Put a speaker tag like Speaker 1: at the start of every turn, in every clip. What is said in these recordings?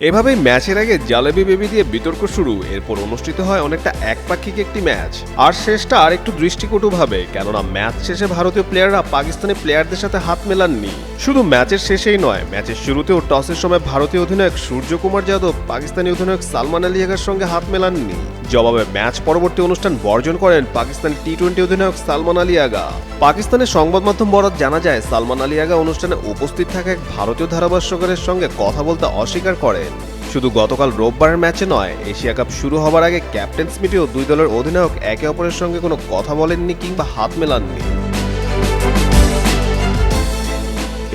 Speaker 1: এভাবেই ম্যাচের আগে জালেবি বেবি দিয়ে বিতর্ক শুরু। এরপর অনুষ্ঠিত হয় অনেকটা একপাক্ষিক একটি ম্যাচ। আর শেষটা আর একটু দৃষ্টিকটুভাবে কেননা ম্যাচ শেষে ভারতীয় প্লেয়াররা পাকিস্তানি প্লেয়ারদের সাথে হাত মেলাননি। শুধু ম্যাচের শেষেই নয়, ম্যাচের শুরুতেও টসের সময় ভারতীয় অধিনায়ক সূর্যকুমার যাদব, পাকিস্তানি অধিনায়ক সালমান আলী আগার সঙ্গে হাত মেলাননি। জবাবে ম্যাচ পরবর্তী অনুষ্ঠান বর্জন করেন পাকিস্তান টি টোয়েন্টি অধিনায়ক সালমান আলী আগা। পাকিস্তানের সংবাদ মাধ্যম বরাত জানা যায়, সালমান আলী আগা অনুষ্ঠানে উপস্থিত থাকা এক ভারতীয় ধারাভাষ্যকারের সঙ্গে কথা বলতে অস্বীকার করেন। শুধু গতকাল রোববারের ম্যাচে নয়, এশিয়া কাপ শুরু হবার আগে ক্যাপ্টেন্স মিটেও দুই দলের অধিনায়ক একে অপরের সঙ্গে কোনো কথা বলেননি কিংবা হাত মেলাননি।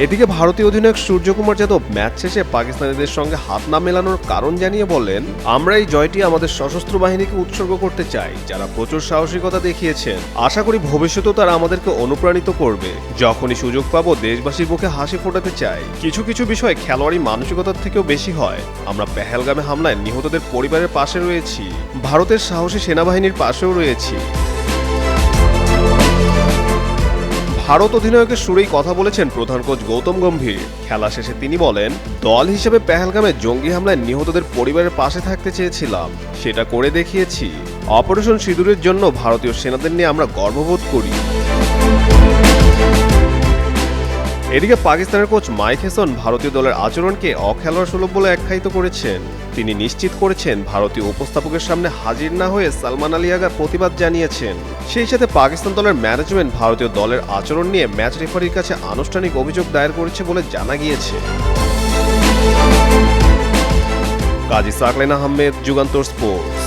Speaker 1: এদিকে ভারতীয় অধিনায়ক সূর্যকুমার যাদব ম্যাচ শেষে পাকিস্তানিদের সঙ্গে হাত না মেলানোর কারণ জানিয়ে বলেন আমরা এই জয়টি আমাদের সশস্ত্র বাহিনীকে উৎসর্গ করতে চাই। যারা প্রচুর সাহসিকতা দেখিয়েছেন, আশা করি ভবিষ্যতেও তারা আমাদেরকে অনুপ্রাণিত করবে। যখনই সুযোগ পাবো, দেশবাসীর মুখে হাসি ফোটাতে চাই। কিছু কিছু বিষয় খেলোয়াড়ি মানসিকতার থেকেও বেশি হয়। আমরা পেহেলগামে হামলায় নিহতদের পরিবারের পাশে রয়েছি। ভারতের সাহসী সেনাবাহিনীর পাশেও রয়েছি। ভারত অধিনায়কের সুরেই কথা বলেছেন প্রধান কোচ গৌতম গম্ভীর। খেলা শেষে তিনি বলেন, দল হিসেবে পেহেলগামে জঙ্গি হামলায় নিহতদের পরিবারের পাশে থাকতে চেয়েছিলাম। সেটা করে দেখিয়েছি। অপারেশন সিঁদুরের জন্য ভারতীয় সেনাদের নিয়ে আমরা গর্ববোধ করি। এদিকে পাকিস্তানের কোচ মাইক হেসন ভারতীয় দলের আচরণকে অখেলোয়াড় সুলভ বলে আখ্যায়িত করেছেন। তিনি নিশ্চিত করেছেন ভারতীয় উপস্থাপকের সামনে হাজির না হয়ে সালমান আলী আগার প্রতিবাদ জানিয়েছেন। সেই সাথে পাকিস্তান দলের ম্যানেজমেন্ট ভারতীয় দলের আচরণ নিয়ে ম্যাচ রেফারির কাছে আনুষ্ঠানিক অভিযোগ দায়ের করেছে বলে জানা গিয়েছে। কাজী সাকলেন আহমেদ, যুগান্তর স্পোর্টস।